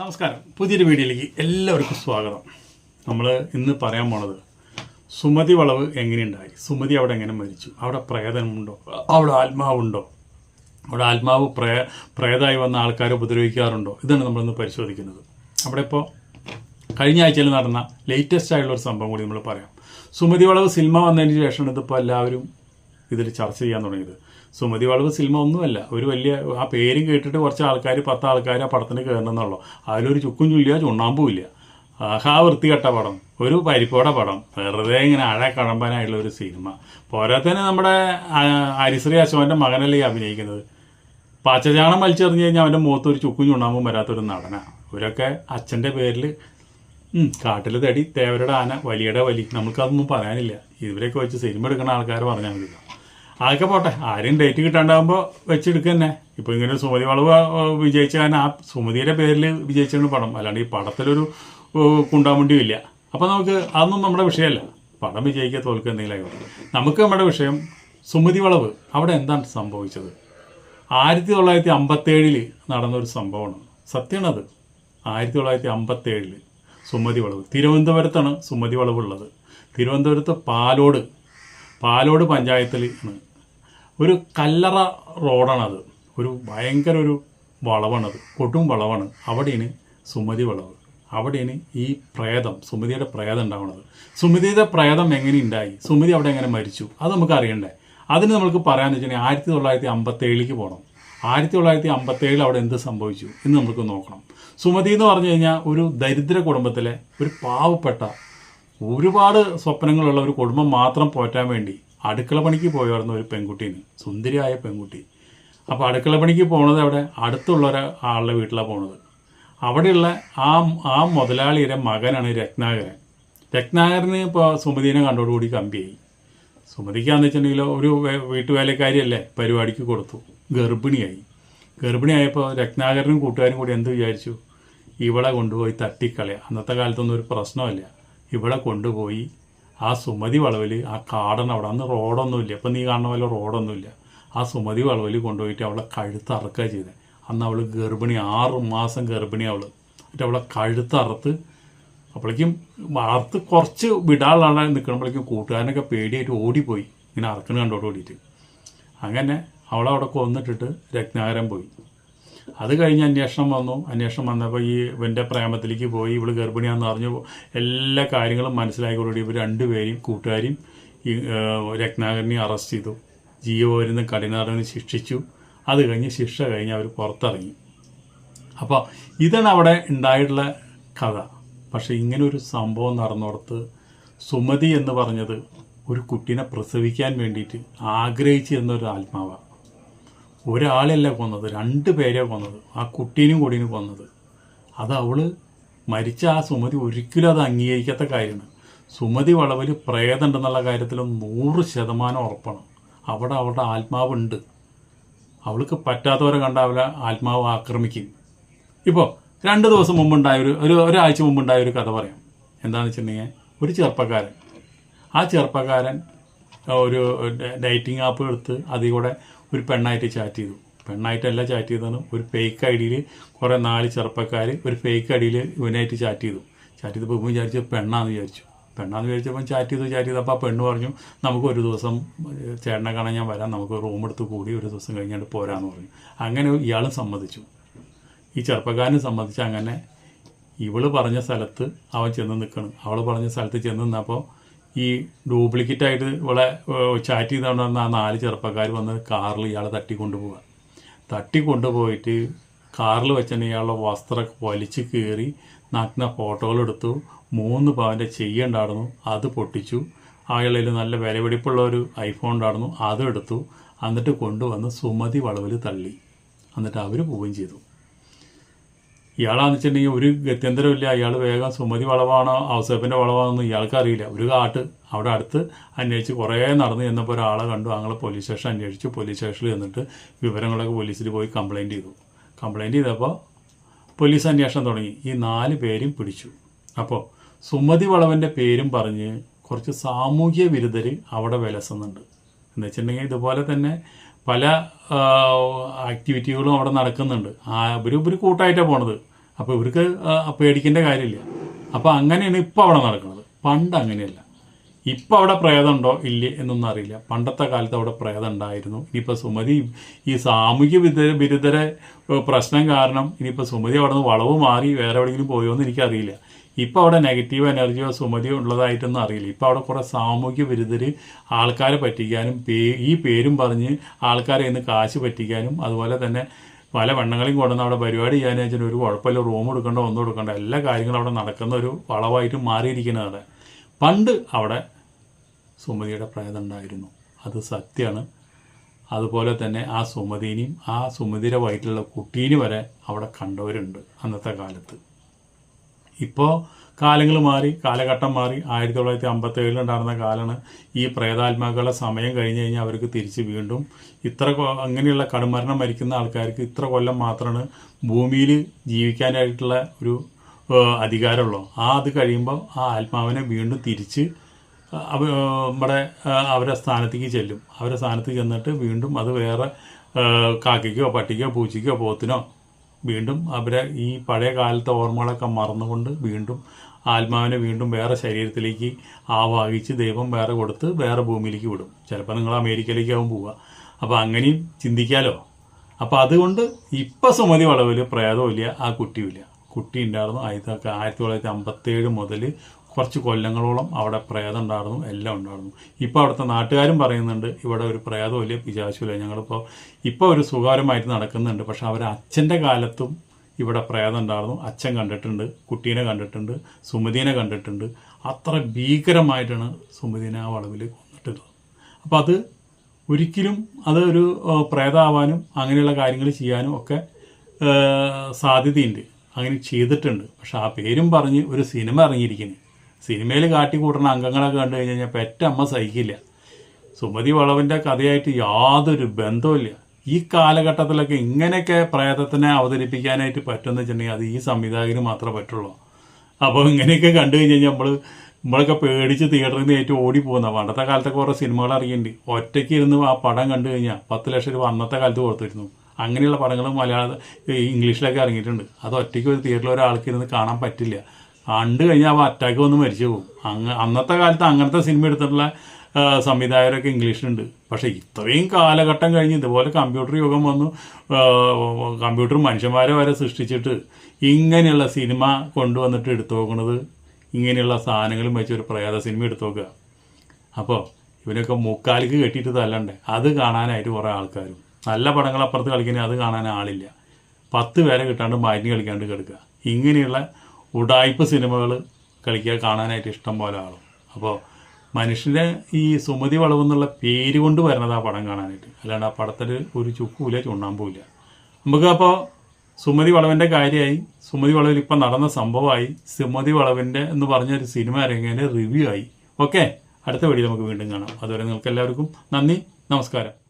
നമസ്കാരം. പുതിയൊരു വീഡിയോയിലേക്ക് എല്ലാവർക്കും സ്വാഗതം. നമ്മൾ ഇന്ന് പറയാൻ പോണത് സുമതി വളവ് എങ്ങനെയുണ്ടായി? സുമതി അവിടെ എങ്ങനെ മരിച്ചു? അവിടെ പ്രേതമുണ്ടോ? അവിടെ ആത്മാവുണ്ടോ? അവിടെ ആത്മാവ് പ്രേ പ്രേതമായി വന്ന ആൾക്കാരെ ഉപദ്രവിക്കാറുണ്ടോ? ഇതാണ് നമ്മളിന്ന് പരിശോധിക്കുന്നത്. അവിടെ ഇപ്പോൾ കഴിഞ്ഞ ആഴ്ചയിൽ നടന്ന ലേറ്റസ്റ്റ് ആയിട്ടുള്ള ഒരു സംഭവം കൂടി നമ്മൾ പറയാം. സുമതി വളവ് സിനിമ വന്നതിന് ശേഷമാണ് ഇതിപ്പോൾ എല്ലാവരും ഇതിൽ ചർച്ച ചെയ്യാൻ തുടങ്ങിയത്. സുമതി വളവ് സിനിമ ഒന്നുമല്ല. ഒരു വലിയ ആ പേരും കേട്ടിട്ട് കുറച്ച് ആൾക്കാർ പത്ത് ആൾക്കാർ ആ പടത്തിന് കയറണമെന്നുള്ളൂ അതിലൊരു ചുക്കും ചുല്ലിയ ചുണ്ണാമ്പും ഇല്ല. ആഹാ വൃത്തികെട്ട പടം. ഒരു പരിപ്പോടെ പടം. വെറുതെ ഇങ്ങനെ അഴ കടമ്പനായിട്ടുള്ള ഒരു സിനിമ. പോരാത്തന്നെ നമ്മുടെ അരിശ്രീ അശോകന്റെ മകനല്ലേ അഭിനയിക്കുന്നത്? പച്ചചാണം വലിച്ചെറിഞ്ഞ് കഴിഞ്ഞാൽ അവന്റെ മുഖത്ത് ഒരു ചുക്കും ചുണ്ണാമ്പും വരാത്തൊരു നടന. ഇവരൊക്കെ അച്ഛന്റെ പേരിൽ കാട്ടിൽ തടി തേവരുടെ ആന വലിയുടെ വലി. നമുക്കതൊന്നും പറയാനില്ല. ഇവരൊക്കെ വെച്ച് സിനിമ എടുക്കുന്ന ആൾക്കാർ പറഞ്ഞാൽ മതി അതൊക്കെ പോട്ടെ. ആരും ഡേറ്റ് കിട്ടാണ്ടാകുമ്പോൾ വെച്ചെടുക്കുക തന്നെ ഇപ്പോൾ ഇങ്ങനെ സുമതി വളവ് വിജയിച്ച കാരണം ആ സുമതിയുടെ പേരിൽ വിജയിച്ചാണ് പടം. അല്ലാണ്ട് ഈ പടത്തിലൊരു കുണ്ടാമുണ്ടിയും ഇല്ല. അപ്പോൾ നമുക്ക് അതൊന്നും നമ്മുടെ വിഷയമല്ല. പടം വിജയിക്കുക തോൽക്കുക എന്തെങ്കിലും ആയിക്കോട്ടെ. നമുക്ക് നമ്മുടെ വിഷയം സുമതി വളവ്. അവിടെ എന്താണ് സംഭവിച്ചത്? ആയിരത്തി തൊള്ളായിരത്തി അമ്പത്തേഴിൽ നടന്നൊരു സംഭവമാണ്. സത്യമാണത് ആയിരത്തി തൊള്ളായിരത്തി അമ്പത്തേഴിൽ സുമതി വളവ്. തിരുവനന്തപുരത്താണ് സുമതി വളവുള്ളത്. തിരുവനന്തപുരത്ത് പാലോട് പാലോട് പഞ്ചായത്തിൽ ആണ്. ഒരു കല്ലറ റോഡാണത്. ഒരു ഭയങ്കര ഒരു വളവാണത്. കൊടും വളവാണ്. അവിടെയാണ് സുമതി വളവ്. അവിടെയാണ് ഈ പ്രേതം സുമതിയുടെ പ്രേതം ഉണ്ടാവുന്നത് സുമതിയുടെ പ്രേതം എങ്ങനെ ഉണ്ടായി? സുമതി അവിടെ എങ്ങനെ മരിച്ചു? അത് നമുക്ക് അറിയണ്ടേ. അതിന് നമുക്ക് പറയാമെന്ന് വെച്ചിട്ടുണ്ടെങ്കിൽ ആയിരത്തി തൊള്ളായിരത്തി അമ്പത്തേഴിലേക്ക് പോകണം ആയിരത്തി തൊള്ളായിരത്തി അമ്പത്തേഴിൽ അവിടെ എന്ത് സംഭവിച്ചു എന്ന് നമുക്ക് നോക്കണം. സുമതി എന്ന് പറഞ്ഞു കഴിഞ്ഞാൽ ഒരു ദരിദ്ര കുടുംബത്തിലെ ഒരു പാവപ്പെട്ട ഒരുപാട് സ്വപ്നങ്ങളുള്ള ഒരു കുടുംബം മാത്രം പോറ്റാൻ വേണ്ടി അടുക്കള പണിക്ക് പോയി വരുന്ന ഒരു പെൺകുട്ടീന്. സുന്ദരിയായ പെൺകുട്ടി. അപ്പോൾ അടുക്കള പണിക്ക് പോണത് അവിടെ അടുത്തുള്ള ഒരാളുടെ വീട്ടിലാണ് പോണത്. അവിടെയുള്ള ആ ആ മുതലാളിയുടെ മകനാണ് രത്നാകരൻ. രത്നാകരന് ഇപ്പോൾ സുമതിനെ കണ്ടോടുകൂടി കമ്പിയായി. സുമതിക്കാന്ന് വെച്ചിട്ടുണ്ടെങ്കിൽ ഒരു വീട്ടുവേലക്കാരിയല്ലേ പരിപാടിക്ക് കൊടുത്തു. ഗർഭിണിയായി. ഗർഭിണിയായപ്പോൾ രത്നാകരനും കൂട്ടുകാരും കൂടി എന്ത് വിചാരിച്ചു? ഇവിടെ കൊണ്ടുപോയി തട്ടിക്കളയാം. അന്നത്തെ കാലത്തൊന്നും ഒരു പ്രശ്നമല്ല ഇവിടെ കൊണ്ടുപോയി ആ സുമതി വളവിൽ ആ കാടൻ അവിടെ അന്ന് റോഡൊന്നുമില്ല ഇപ്പം നീ കാണുന്ന പോലെ റോഡൊന്നുമില്ല ആ സുമതി വളവിൽ കൊണ്ടുപോയിട്ട് അവളെ കഴുത്ത് അറക്കുക ചെയ്തത് അന്ന് അവൾ ഗർഭിണി ആറ് മാസം ഗർഭിണി അവൾ. എന്നിട്ട് അവളെ കഴുത്ത് അറുത്ത് അപ്പോഴേക്കും വളർത്ത് കുറച്ച് വിടാനുള്ള നിൽക്കുമ്പോഴേക്കും കൂട്ടുകാരനൊക്കെ പേടിയായിട്ട് ഓടിപ്പോയി. ഇങ്ങനെ അറക്കണ കണ്ടോട്ട് ഓടിയിട്ട്. അങ്ങനെ അവളവിടെ കൊന്നിട്ടിട്ട് രത്നാകരം പോയി. അത് കഴിഞ്ഞ് അന്വേഷണം വന്നു. അന്വേഷണം വന്നപ്പോൾ ഈ ഇവന്റെ പ്രേമത്തിലേക്ക് പോയി. ഇവൾ ഗർഭിണിയാണെന്ന് അറിഞ്ഞു. എല്ലാ കാര്യങ്ങളും മനസ്സിലാക്കിക്കൊടുകൂടി ഇവർ രണ്ടുപേരെയും കൂട്ടുകാരെയും ഈ രത്നാകരനെ അറസ്റ്റ് ചെയ്തു. ജീവ വരുന്ന കഠിനാടനെ ശിക്ഷിച്ചു. അത് കഴിഞ്ഞ് ശിക്ഷ കഴിഞ്ഞ് അവർ പുറത്തിറങ്ങി. അപ്പോൾ ഇതാണ് അവിടെ ഉണ്ടായിട്ടുള്ള കഥ. പക്ഷേ ഇങ്ങനെ ഒരു സംഭവം നടന്നിടത്ത് സുമതി എന്ന് പറഞ്ഞത് ഒരു കുട്ടീനെ പ്രസവിക്കാൻ വേണ്ടിയിട്ട് ആഗ്രഹിച്ചു എന്നൊരു ആത്മാവാണ് ഒരാളല്ല കൊന്നത് രണ്ട് പേരെ കൊന്നത് ആ കുട്ടീനും കൂടിയും കൊന്നത്. അത് അവൾ മരിച്ച ആ സുമതി ഒരിക്കലും അത് അംഗീകരിക്കാത്ത കാര്യമാണ്. സുമതി വളവിൽ പ്രേതമുണ്ടെന്നുള്ള കാര്യത്തിൽ നൂറ് ശതമാനം ഉറപ്പാണ്. അവിടെ അവളുടെ ആത്മാവുണ്ട്. അവൾക്ക് പറ്റാത്തവരെ കണ്ട അവരെ ആത്മാവ് ആക്രമിക്കും. ഇപ്പോൾ രണ്ട് ദിവസം മുമ്പുണ്ടായ ഒരു ഒരു ഒരാഴ്ച മുമ്പുണ്ടായ ഒരു കഥ പറയാം. എന്താണെന്ന് വെച്ചിട്ടുണ്ടെങ്കിൽ ഒരു ചെറുപ്പക്കാരൻ. ആ ചെറുപ്പക്കാരൻ ഒരു ഡേറ്റിംഗ് ആപ്പ് എടുത്ത് അതിൽ കൂടെ ഒരു പെണ്ണായിട്ട് ചാറ്റ് ചെയ്തു. പെണ്ണായിട്ടല്ല ചാറ്റ് ചെയ്തതാണ് ഒരു ഫേക്ക് ഐ ഡിയിൽ കുറേ നാല് ചെറുപ്പക്കാർ ഒരു ഫേക്ക് ഐ ഡിയിൽ ഇവനായിട്ട് ചാറ്റ് ചെയ്തു. ചാറ്റ് ചെയ്തപ്പോൾ ഇവൻ വിചാരിച്ചു പെണ്ണാന്ന് വിചാരിച്ചു. പെണ്ണാന്ന് വിചാരിച്ചപ്പോൾ ചാറ്റ് ചെയ്തു ചാറ്റ് ചെയ്തപ്പോൾ ആ പെണ്ണ് പറഞ്ഞു നമുക്ക് ഒരു ദിവസം ചേട്ടനെ കാണാൻ ഞാൻ വരാം. നമുക്ക് റൂം എടുത്ത് കൂടി ഒരു ദിവസം കഴിഞ്ഞിട്ട് പോരാന്ന് പറഞ്ഞു. അങ്ങനെ ഇയാളും സമ്മതിച്ചു. ഈ ചെറുപ്പക്കാരനെ സംബന്ധിച്ച് അങ്ങനെ ഇവൾ പറഞ്ഞ സ്ഥലത്ത് അവൻ ചെന്ന് നിൽക്കണം. അവൾ പറഞ്ഞ സ്ഥലത്ത് ചെന്ന് നിന്നപ്പോൾ ഈ ഡ്യൂപ്ലിക്കേറ്റ് ആയിട്ട് ഇവിടെ ചാറ്റ് ചെയ്തുകൊണ്ടിരുന്ന ആ നാല് ചെറുപ്പക്കാർ വന്ന് കാറിൽ ഇയാളെ തട്ടിക്കൊണ്ടുപോവുക തട്ടിക്കൊണ്ടുപോയിട്ട് കാറിൽ വെച്ചിട്ട് ഇയാളുടെ വസ്ത്രം വലിച്ചു കീറി നഗ്ന ഫോട്ടോകളെടുത്തു മൂന്ന് പവന്റെ ചെയ്യുണ്ടായിരുന്നു അത് പൊട്ടിച്ചു. അയാളിൽ നല്ല വിലപിടിപ്പുള്ള ഒരു ഐഫോൺ ഉണ്ടായിരുന്നു അതെടുത്തു എന്നിട്ട് കൊണ്ടുവന്ന് സുമതി വളവിൽ തള്ളി. എന്നിട്ട് അവർ പോവുകയും ചെയ്തു. ഇയാളാന്ന് വെച്ചിട്ടുണ്ടെങ്കിൽ ഒരു ഗത്യന്തരമില്ല ഇയാൾ വേഗം സുമതി വളവാണോ ഔസേപ്പിന്റെ വളവാണെന്ന് ഇയാൾക്ക് അറിയില്ല ഒരു കാട്ട് അവിടെ അടുത്ത് അന്വേഷിച്ച് കുറേ നടന്നു ചെന്നപ്പോൾ ഒരാളെ കണ്ടു. അങ്ങനെ പോലീസ് സ്റ്റേഷൻ അന്വേഷിച്ചു. പോലീസ് സ്റ്റേഷനിൽ ചെന്നിട്ട് വിവരങ്ങളൊക്കെ പോലീസിൽ പോയി കംപ്ലയിന്റ് ചെയ്തു. കംപ്ലയിന്റ് ചെയ്തപ്പോൾ പോലീസ് അന്വേഷണം തുടങ്ങി. ഈ നാല് പേരും പിടിച്ചു. അപ്പോൾ സുമതി വളവന്റെ പേരും പറഞ്ഞ് കുറച്ച് സാമൂഹ്യ വിരുദ്ധർ അവിടെ വിലസുന്നുണ്ട്. എന്ന് വെച്ചിട്ടുണ്ടെങ്കിൽ ഇതുപോലെ തന്നെ പല ആക്ടിവിറ്റികളും അവിടെ നടക്കുന്നുണ്ട്. ഇവർ ഇവർ കൂട്ടായിട്ടാണ് പോണത്. അപ്പോൾ ഇവർക്ക് പേടിക്കേണ്ട കാര്യമില്ല. അപ്പോൾ അങ്ങനെയാണ് ഇപ്പോൾ അവിടെ നടക്കുന്നത്. പണ്ട് അങ്ങനെയല്ല. ഇപ്പോൾ അവിടെ പ്രേതമുണ്ടോ ഇല്ല എന്നൊന്നും അറിയില്ല. പണ്ടത്തെ കാലത്ത് അവിടെ പ്രേതം ഉണ്ടായിരുന്നു. ഇനിയിപ്പോൾ സുമതി ഈ സാമൂഹ്യ വിരുദ്ധ ബിരുദര പ്രശ്നം കാരണം ഇനിയിപ്പോൾ സുമതി അവിടെ നിന്ന് വളവ് മാറി വേറെ എവിടെയെങ്കിലും പോയോ എന്ന് എനിക്കറിയില്ല. ഇപ്പോൾ അവിടെ നെഗറ്റീവ് എനർജിയോ സുമതിയോ ഉള്ളതായിട്ടൊന്നും അറിയില്ല. ഇപ്പോൾ അവിടെ കുറേ സാമൂഹ്യ വിരുദ്ധർ ആൾക്കാരെ പറ്റിക്കാനും പേ ഈ പേരും പറഞ്ഞ് ആൾക്കാരെ ഇന്ന് കാശ് പറ്റിക്കാനും അതുപോലെ തന്നെ പല വെണ്ണങ്ങളെയും കൊണ്ടുവന്ന് അവിടെ പരിപാടി ചെയ്യാൻ വെച്ചാൽ ഒരു കുഴപ്പമില്ല റൂം എടുക്കണ്ട ഒന്നും എടുക്കണ്ട എല്ലാ കാര്യങ്ങളും അവിടെ നടക്കുന്ന ഒരു വളവായിട്ട് മാറിയിരിക്കുന്നത് അവിടെ പണ്ട് അവിടെ സുമതിയുടെ പ്രേതം ഉണ്ടായിരുന്നു. അത് സത്യമാണ് അതുപോലെ തന്നെ ആ സുമതിനെയും ആ സുമതിയുടെ വയറ്റിലുള്ള കുട്ടീനെ വരെ അവിടെ കണ്ടവരുണ്ട് അന്നത്തെ കാലത്ത്. ഇപ്പോൾ കാലങ്ങൾ മാറി കാലഘട്ടം മാറി. ആയിരത്തി തൊള്ളായിരത്തി അമ്പത്തി ഏഴിലുണ്ടായിരുന്ന കാലമാണ് ഈ പ്രേതാത്മാക്കളുടെ സമയം കഴിഞ്ഞ് കഴിഞ്ഞാൽ അവർക്ക് തിരിച്ച് വീണ്ടും ഇത്ര അങ്ങനെയുള്ള കടുമരണം മരിക്കുന്ന ആൾക്കാർക്ക് ഇത്ര കൊല്ലം മാത്രമാണ് ഭൂമിയിൽ ജീവിക്കാനായിട്ടുള്ള ഒരു അധികാരമുള്ളൂ. ആ അത് കഴിയുമ്പോൾ ആ ആത്മാവിനെ വീണ്ടും തിരിച്ച് നമ്മുടെ അവരെ സ്ഥാനത്തേക്ക് ചെല്ലും. അവരെ സ്ഥാനത്ത് ചെന്നിട്ട് വീണ്ടും അത് വേറെ കാക്കയ്ക്കോ പട്ടിക്കോ പൂച്ചയ്ക്കോ പോത്തിനോ വീണ്ടും അവരെ ഈ പഴയ കാലത്തെ ഓർമ്മകളൊക്കെ മറന്നുകൊണ്ട് വീണ്ടും ആത്മാവിനെ വീണ്ടും വേറെ ശരീരത്തിലേക്ക് ആവാഹിച്ച് ദൈവം വേറെ കൊടുത്ത് വേറെ ഭൂമിയിലേക്ക് വിടും. ചിലപ്പോൾ നിങ്ങൾ അമേരിക്കയിലേക്കാവും പോവുക. അപ്പോൾ അങ്ങനെയും ചിന്തിക്കാലോ? അപ്പോൾ അതുകൊണ്ട് ഇപ്പം സുമതി വളവിൽ പ്രേതമില്ല ആ കുട്ടിയുമില്ല. കുട്ടി ഉണ്ടായിരുന്നു ആയിരത്തി ആയിരത്തി തൊള്ളായിരത്തി അമ്പത്തേഴ് മുതൽ കുറച്ച് കൊല്ലങ്ങളോളം അവിടെ പ്രേതം ഉണ്ടായിരുന്നു എല്ലാം ഉണ്ടായിരുന്നു. ഇപ്പോൾ അവിടുത്തെ നാട്ടുകാരും പറയുന്നുണ്ട് ഇവിടെ ഒരു പ്രേതമില്ല പിശാശുമില്ല ഞങ്ങളിപ്പോൾ ഇപ്പോൾ ഒരു സുഖകരമായിട്ട് നടക്കുന്നുണ്ട്. പക്ഷേ അവർ അച്ഛന്റെ കാലത്തും ഇവിടെ പ്രേതം ഉണ്ടായിരുന്നു. അച്ഛൻ കണ്ടിട്ടുണ്ട് കുട്ടീനെ കണ്ടിട്ടുണ്ട് സുമതിനെ കണ്ടിട്ടുണ്ട്. അത്ര ഭീകരമായിട്ടാണ് സുമതിനെ ആ വളവിൽ കൊന്നിട്ടുള്ളത്. അപ്പോൾ അത് ഒരിക്കലും അതൊരു ഒരു പ്രേതമാവാനും അങ്ങനെയുള്ള കാര്യങ്ങൾ ചെയ്യാനും ഒക്കെ സാധ്യതയുണ്ട്. അങ്ങനെ ചെയ്തിട്ടുണ്ട്. പക്ഷെ ആ പേരും പറഞ്ഞ് ഒരു സിനിമ ഇറങ്ങിയിരിക്കുന്നു. സിനിമയിൽ കാട്ടിക്കൂട്ടുന്ന അംഗങ്ങളൊക്കെ കണ്ടു കഴിഞ്ഞ് കഴിഞ്ഞാൽ പെറ്റമ്മ സഹിക്കില്ല. സുമതി വളവിന്റെ കഥയായിട്ട് യാതൊരു ബന്ധവുമില്ല ഈ കാലഘട്ടത്തിലൊക്കെ ഇങ്ങനെയൊക്കെ പ്രേതത്തിനെ അവതരിപ്പിക്കാനായിട്ട് പറ്റുമെന്ന് വെച്ചിട്ടുണ്ടെങ്കിൽ അത് ഈ സംവിധായകന് മാത്രമേ പറ്റുള്ളൂ. അപ്പോൾ ഇങ്ങനെയൊക്കെ കണ്ടു കഴിഞ്ഞ് കഴിഞ്ഞാൽ നമ്മൾ നമ്മളൊക്കെ പേടിച്ച് തിയേറ്ററിൽ നിന്ന് ഏറ്റവും ഓടി പോകുന്ന പണ്ടത്തെ കാലത്തൊക്കെ കുറേ സിനിമകൾ ഇറങ്ങിയിട്ടുണ്ട്. ഒറ്റയ്ക്ക് ഇരുന്ന് ആ പടം കണ്ടു കഴിഞ്ഞാൽ പത്ത് ലക്ഷം രൂപ അന്നത്തെ കാലത്ത് കൊടുത്തിരുന്നു. അങ്ങനെയുള്ള പടങ്ങൾ മലയാള ഇംഗ്ലീഷിലൊക്കെ ഇറങ്ങിയിട്ടുണ്ട്. അത് ഒറ്റയ്ക്ക് ഒരു തിയേറ്ററിൽ ഒരാൾക്ക് ഇരുന്ന് കാണാൻ പറ്റില്ല. കണ്ടു കഴിഞ്ഞാൽ അവ അറ്റാക്ക് വന്ന് മരിച്ചു പോകും. അങ്ങ അന്നത്തെ കാലത്ത് അങ്ങനത്തെ സിനിമ എടുത്തിട്ടുള്ള സംവിധായകരൊക്കെ ഇംഗ്ലീഷിലുണ്ട്. പക്ഷേ ഇത്രയും കാലഘട്ടം കഴിഞ്ഞ് ഇതുപോലെ കമ്പ്യൂട്ടർ യുഗം വന്നു കമ്പ്യൂട്ടർ മനുഷ്യന്മാരെ വരെ സൃഷ്ടിച്ചിട്ട് ഇങ്ങനെയുള്ള സിനിമ കൊണ്ടുവന്നിട്ട് എടുത്തു നോക്കുന്നത് ഇങ്ങനെയുള്ള സാധനങ്ങളും വെച്ച് ഒരു പ്രയാത സിനിമ എടുത്തു നോക്കുക അപ്പോൾ ഇവനൊക്കെ മുക്കാലിക്ക് കെട്ടിയിട്ട് തല്ലണ്ടേ? അത് കാണാനായിട്ട് കുറേ ആൾക്കാരും. നല്ല പടങ്ങൾ അപ്പുറത്ത് കളിക്കുന്ന അത് കാണാൻ ആളില്ല. പത്ത് പേരെ കിട്ടാണ്ട് മാറ്റി കളിക്കാണ്ട് കിടക്കുക ഇങ്ങനെയുള്ള ഉടായ്പ സിനിമകൾ കളിക്കുക കാണാനായിട്ട് ഇഷ്ടം പോലെ ആളും. അപ്പോൾ മനുഷ്യന്റെ ഈ സുമതി വളവ് എന്നുള്ള പേര് കൊണ്ട് വരുന്നത് ആ പടം കാണാനായിട്ട്. അല്ലാണ്ട് ആ പടത്തിൽ ഒരു ചുക്കൂല ചുണ്ണാമ്പൂല നമുക്ക് അപ്പോൾ സുമതി വളവിന്റെ കാര്യമായി സുമതി വളവിൽ ഇപ്പം നടന്ന സംഭവമായി സുമതി വളവിന്റെ എന്ന് പറഞ്ഞൊരു സിനിമ ഇറങ്ങിയതിന്റെ റിവ്യൂ ആയി. ഓക്കെ? അടുത്ത വീഡിയോ നമുക്ക് വീണ്ടും കാണാം. അതുവരെ നിങ്ങൾക്ക് എല്ലാവർക്കും നന്ദി നമസ്കാരം.